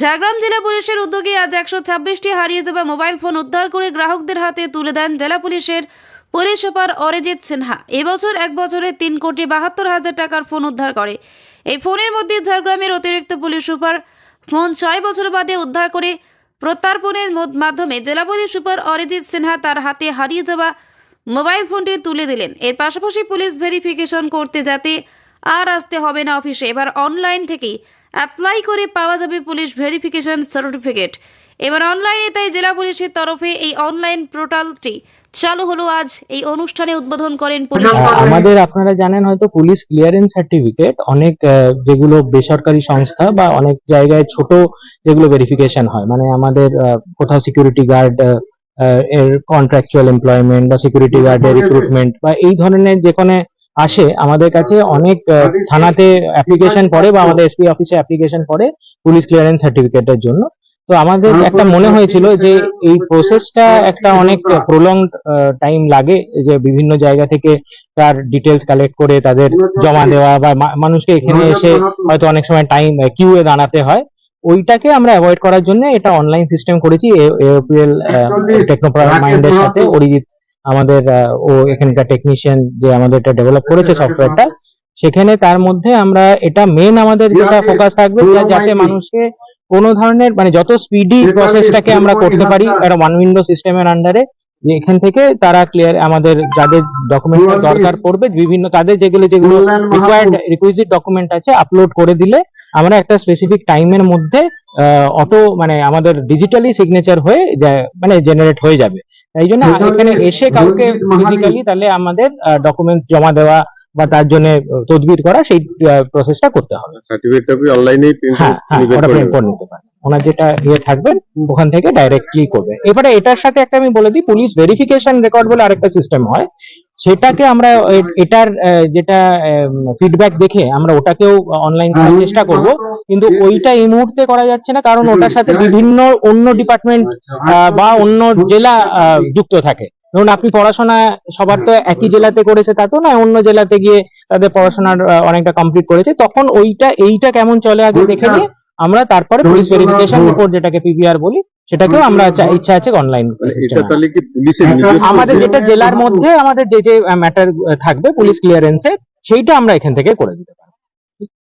ঝাড়গ্রাম জেলা পুলিশের উদ্যোগে আজ একশো ছাব্বিশটি হারিয়ে যাওয়া মোবাইল ফোন উদ্ধার করে গ্রাহকদের হাতে তুলে দেন জেলা পুলিশের পুলিশ সুপার অরিজিৎ সিনহা। এবছর এক বছরে তিন কোটি বাহাত্তর হাজার টাকার ফোন উদ্ধার করে। এই ফোনের মধ্যে ঝাড়গ্রামের অতিরিক্ত পুলিশ সুপার ফোন ছয় বছর বাদে উদ্ধার করে প্রত্যার্পণের মাধ্যমে জেলা পুলিশ সুপার অরিজিৎ সিনহা তার হাতে হারিয়ে যাওয়া মোবাইল ফোনটি তুলে দিলেন। এর পাশাপাশি পুলিশ ভেরিফিকেশন করতে যাতে আর আসতে হবে না অফিসে। এবার অনলাইন থেকেই অ্যাপ্লাই করে পাওয়া যাবে পুলিশ ভেরিফিকেশন সার্টিফিকেট এবার অনলাইনে তাই জেলা পুলিশের তরফে এই অনলাইন পোর্টালটি চালু হলো আজ। এই অনুষ্ঠানে উদ্বোধন করেন পুলিশ আমাদের আপনারা জানেন হয়তো পুলিশ ক্লিয়ারেন্স সার্টিফিকেট অনেক আহ, যেগুলো বেসরকারি সংস্থা বা অনেক জায়গায় ছোট যেগুলো ভেরিফিকেশন হয়। মানে আমাদের আহ, কোথাও সিকিউরিটি গার্ড এর কন্ট্রাকচুয়াল এমপ্লয়মেন্ট বা সিকিউরিটি গার্ডের রিক্রুটমেন্ট বা এই ধরনের যেখানে আসে আমাদের কাছে অনেক থানাতে অ্যাপ্লিকেশন পড়ে বা আমাদের এসপি অফিসে অ্যাপ্লিকেশন পড়ে পুলিশ ক্লিয়ারেন্স সার্টিফিকেটের জন্য। তো আমাদের একটা মনে হয়েছিল যে এই প্রসেসটা একটা অনেক প্রলং টাইম লাগে যে বিভিন্ন জায়গা থেকে তার ডিটেলস কালেক্ট করে তাদের জমা দেওয়া বা মানুষকে এখানে এসে হয়তো অনেক সময় টাইম কিউ এ দাঁড়াতে হয়। ওইটাকে আমরা অ্যাভয়েড করার জন্য এটা অনলাইন সিস্টেম করেছি এওপিএল টেকনোমাইন্ডের সাথে অরিজিৎ আমাদের ও এখানকার টেকনিশিয়ান যে আমাদের এটা ডেভেলপ করেছে সফটওয়্যারটা সেখানে তার মধ্যে আমরা এটা মেন আমাদের যেটা ফোকাস থাকবে যা- যাতে মানুষকে কোনো ধরনের মানে যত স্পিডি প্রসেসটাকে আমরা করতে পারি একটা ওয়ান উইন্ডো সিস্টেমের আন্ডারে যে এখান থেকে তারা ক্লিয়ার আমাদের যাদের ডকুমেন্ট দরকার পড়বে বিভিন্ন তাদের যেগুলো যেগুলো রিকোয়ার্ড রিকুইজিট ডকুমেন্ট আছে আপলোড করে দিলে আমরা একটা স্পেসিফিক টাইমের মধ্যে অটো মানে আমাদের ডিজিটালি সিগনেচার হয়ে মানে জেনারেট হয়ে যাবে। তাই জন্য এখানে এসে কাউকে ফিজিক্যালি তাহলে আমাদের ডকুমেন্টস জমা দেওয়া বা তার জন্য তদবির করা সেই প্রসেসটা করতে হবে। সার্টিফিকেটটা কি অনলাইনেই প্রিন্ট হ্যাঁ হ্যাঁ করে নিতে পারে ওনার যেটা ইয়ে থাকবেন ওখান থেকে ডাইরেক্টলি করবে। এবারে এটার সাথে একটা আমি বলে দিই পুলিশ ভেরিফিকেশন রেকর্ড বলে আরেকটা সিস্টেম হয়। সেটাকে আমরা এটার আহ, যেটা ফিডব্যাক দেখে আমরা ওটাকেও অনলাইন করার চেষ্টা করব। কিন্তু ওইটা এই মুহূর্তে করা যাচ্ছে না কারণ ওটার সাথে বিভিন্ন অন্য ডিপার্টমেন্ট বা অন্য জেলা যুক্ত থাকে। ধরুন আপনি পড়াশোনা সবার তো একই জেলাতে করেছে তা তো না অন্য জেলাতে গিয়ে তাদের পড়াশোনার অনেকটা কমপ্লিট করেছে। তখন ওইটা এইটা কেমন চলে আগে দেখে নিয়ে আমরা তারপরে পুলিশ ভেরিফিকেশন রিপোর্ট যেটাকে পিভিআর বলি সেটাকেও আমরা ইচ্ছা আছে অনলাইন মানে নিজস্ব আমাদের যেটা জেলার মধ্যে আমাদের যে যে ম্যাটার থাকবে পুলিশ ক্লিয়ারেন্সে সেইটা আমরা এখান থেকে করে দিতে পারি